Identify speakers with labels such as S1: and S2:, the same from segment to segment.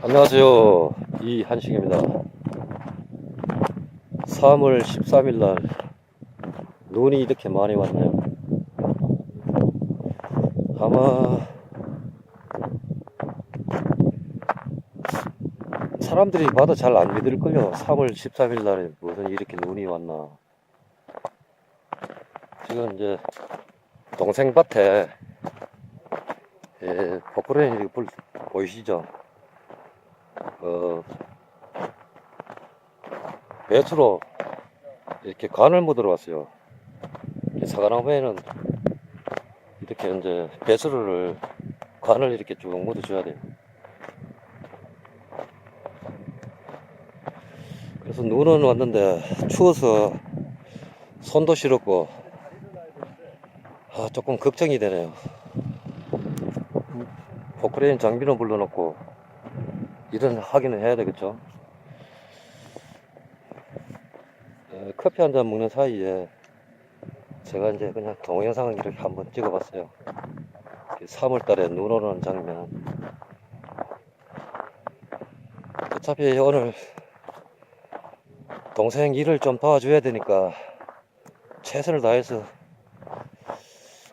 S1: 안녕하세요. 이한식입니다. 3월 13일 날 눈이 이렇게 많이 왔네요. 아마 사람들이 봐도 잘 안 믿을걸요. 3월 13일 날에 무슨 이렇게 눈이 왔나. 지금 이제 동생 밭에 예, 포크레인이 불 보이시죠? 어, 배추로 이렇게 간을 묻으러 왔어요. 이 사과나무에는 이렇게 이제 배수를 간을 이렇게 쭉 묻어줘야 돼요. 그래서 눈은 왔는데 추워서 손도 시렵고 아, 조금 걱정이 되네요. 포크레인 장비는 불러놓고 일은 하기는 해야 되겠죠. 에, 커피 한 잔 먹는 사이에 제가 이제 그냥 동영상을 이렇게 한번 찍어봤어요. 3월 달에 눈 오는 장면. 어차피 오늘 동생 일을 좀 도와줘야 되니까 최선을 다해서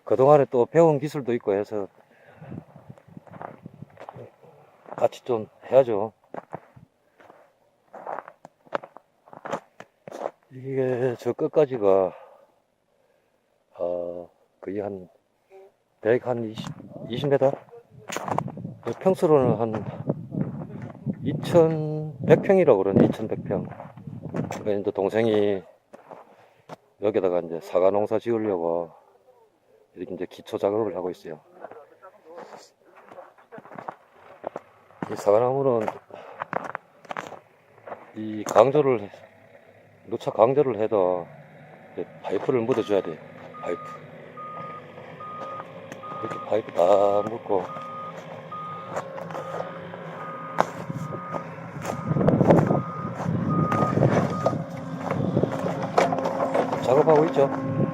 S1: 그동안에 또 배운 기술도 있고 해서 같이 좀 해야죠. 이게 저 끝까지가 어, 거의 한 100, 한 20, 20m? 평수로는 한 2100평이라고 그러네, 2100평. 그러니까 이제 동생이 여기다가 이제 사과 농사 지으려고 이렇게 이제 기초 작업을 하고 있어요. 이 사과나무는 이 강조를 누차 강조를 해도 파이프를 묻어줘야 돼 파이프. 이렇게 파이프 다 묻고. 작업하고 있죠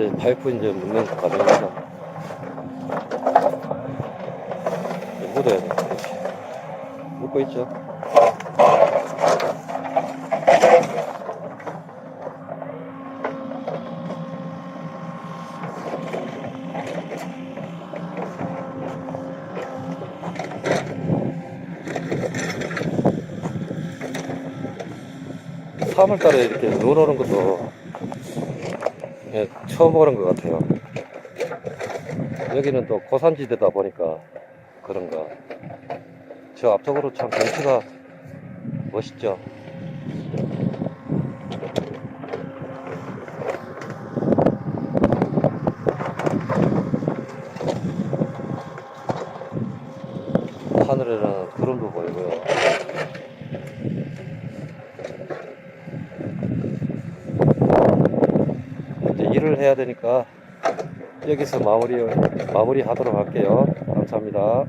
S1: 이제 파이프 이제 묻는 과정입니다 묻어야 돼. 이렇게. 묻고 있죠. 삼월 달에 이렇게 눈 오는 것도 예, 처음 보는 것 같아요. 여기는 또 고산지대다 보니까 그런가. 저 앞쪽으로 참 경치가 멋있죠. 하늘에는 구름도 보이고요. 이제 일을 해야 되니까 여기서 마무리 마무리 하도록 할게요. 감사합니다.